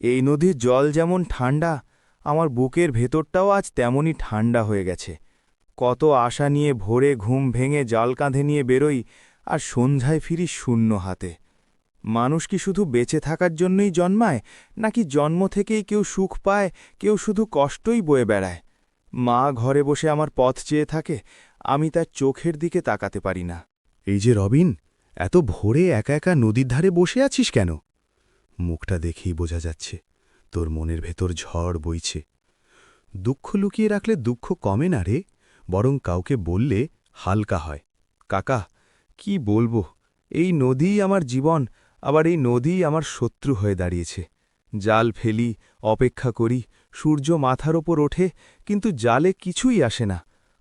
এই নদীর জল যেমন ঠান্ডা আমার বুকের ভেতরটাও আজ তেমনই ঠান্ডা হয়ে গেছে। কত আশা নিয়ে ভোরে ঘুম ভেঙে জাল কাঁধে নিয়ে বেরোই আর সন্ধ্যায় ফিরি শূন্য হাতে। মানুষ কি শুধু বেঁচে থাকার জন্যই জন্মায়, নাকি জন্ম থেকেই কেউ সুখ পায়, কেউ শুধু কষ্টই বয়ে বেড়ায়? মা ঘরে বসে আমার পথ চেয়ে থাকে, আমি তার চোখের দিকে তাকাতে পারি না। এই যে রবিন, এত ভোরে একা একা নদীর ধারে বসে আছিস কেন? মুখটা দেখেই বোঝা যাচ্ছে, তোর মনের ভেতর ঝড় বইছে। দুঃখ লুকিয়ে রাখলে দুঃখ কমে না রে, বরং কাউকে বললে হালকা হয়। কাকা, কি বলব, এই নদীই আমার জীবন, আবার এই নদীই আমার শত্রু হয়ে দাঁড়িয়েছে। জাল ফেলি, অপেক্ষা করি, সূর্য মাথার ওপর ওঠে, কিন্তু জালে কিছুই আসে না।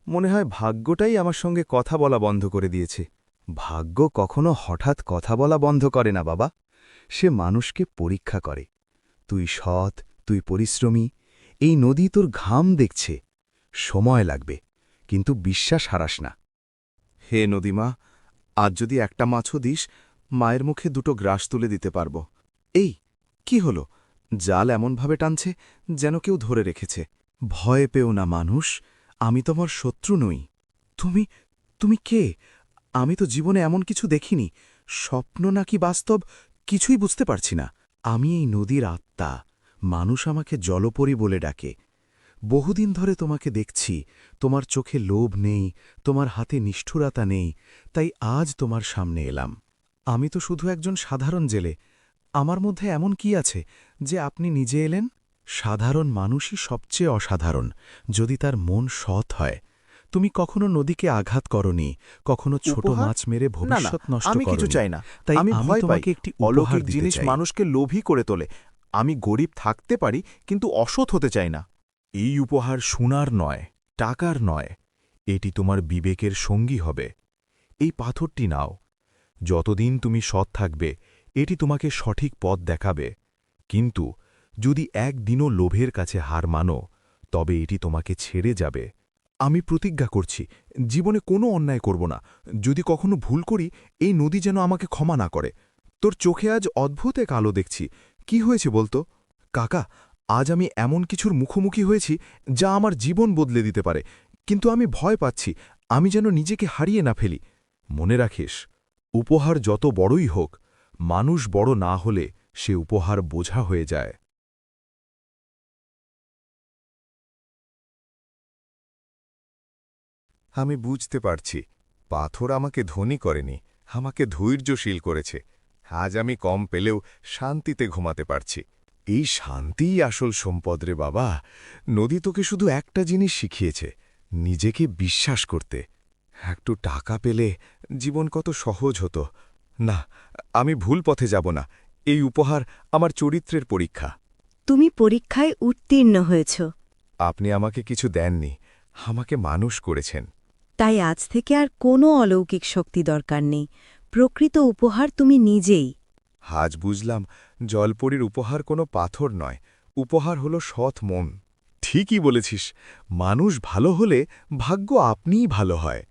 মনে হয় ভাগ্যটাই আমার সঙ্গে কথা বলা বন্ধ করে দিয়েছে। ভাগ্য কখনো হঠাৎ কথা বলা বন্ধ করে না, বাবা। সে মানুষকে পরীক্ষা করে। তুই সৎ, তুই পরিশ্রমী, এই নদী তোর ঘাম দেখছে। সময় লাগবে, কিন্তু বিশ্বাস হারাস না। হে নদীমা, আজ যদি একটা মাছও দিস, মায়ের মুখে দুটো গ্রাস তুলে দিতে পারব। এই, কি হলো? জাল এমনভাবে টানছে যেন কেউ ধরে রেখেছে। ভয় পেও না মানুষ, আমি তোমার শত্রু নই। তুমি তুমি কে? আমি তো জীবনে এমন কিছু দেখিনি। স্বপ্ন নাকি বাস্তব? কিছুই বুঝতে পারছি না। আমি এই নদীর আত্মা। মানুষ আমাকে জলপরি বলে ডাকে। বহুদিন ধরে তোমাকে দেখছি। তোমার চোখে লোভ নেই। তোমার হাতে নিষ্ঠুরতা নেই। তাই আজ তোমার সামনে এলাম। আমি তো শুধু একজন সাধারণ জেলে। আমার মধ্যে এমন কি আছে যে আপনি নিজে এলেন? সাধারণ মানুষই সবচেয়ে অসাধারণ। যদি তার মন সৎ হয় তুমি কখনো নদীকে আঘাত করনি কখনো ছোট মাছ মেরে ভবিষ্যৎ নষ্ট আমি কিছু চাই না। তাই আমি ভয় পাই তোমাকে একটি অলৌকিক জিনিস মানুষকে লোভী করে তোলে। আমি গরিব থাকতে পারি কিন্তু অসৎ হতে চাই না। এই উপহার সোনার নয় টাকার নয়। এটি তোমার বিবেকের সঙ্গী হবে। এই পাথরটি নাও। যতদিন তুমি সৎ থাকবে এটি তোমাকে সঠিক পথ দেখাবে। কিন্তু যদি একদিনও লোভের কাছে হার মানো তবে এটি তোমাকে ছেড়ে যাবে। আমি প্রতিজ্ঞা করছি, জীবনে কোনো অন্যায় করব না। যদি কখনো ভুল করি, এই নদী যেন আমাকে ক্ষমা না করে। তোর চোখে আজ অদ্ভুত এক আলো দেখছি। কি হয়েছে বলতো? কাকা, আজ আমি এমন কিছুর মুখোমুখি হয়েছি, যা আমার জীবন বদলে দিতে পারে। কিন্তু আমি ভয় পাচ্ছি, আমি যেন নিজেকে হারিয়ে না ফেলি। মনে রাখিস, উপহার যত বড়ই হোক, মানুষ বড় না হলে সে উপহার বোঝা হয়ে যায়। আমি বুঝতে পারছি। পাথর আমাকে ধনী করেনি আমাকে ধৈর্যশীল করেছে। আজ আমি কম পেলেও শান্তিতে ঘুমাতে পারছি। এই শান্তিই আসল সম্পদ রে বাবা। নদী তোকে শুধু একটা জিনিস শিখিয়েছে নিজেকে বিশ্বাস করতে। একটু টাকা পেলে জীবন কত সহজ হতো। না আমি ভুল পথে যাব না। এই উপহার আমার চরিত্রের পরীক্ষা। তুমি পরীক্ষায় উত্তীর্ণ হয়েছ। আপনি আমাকে কিছু দেননি আমাকে মানুষ করেছেন। তাই আজ থেকে আর কোনো অলৌকিক শক্তি দরকার নেই। প্রকৃত উপহার তুমি নিজেই। হাজ বুঝলাম, জলপরীর উপহার কোনো পাথর নয়। উপহার হল সৎ মন। ঠিকই বলেছিস, মানুষ ভালো হলে ভাগ্য আপনিই ভালো হয়।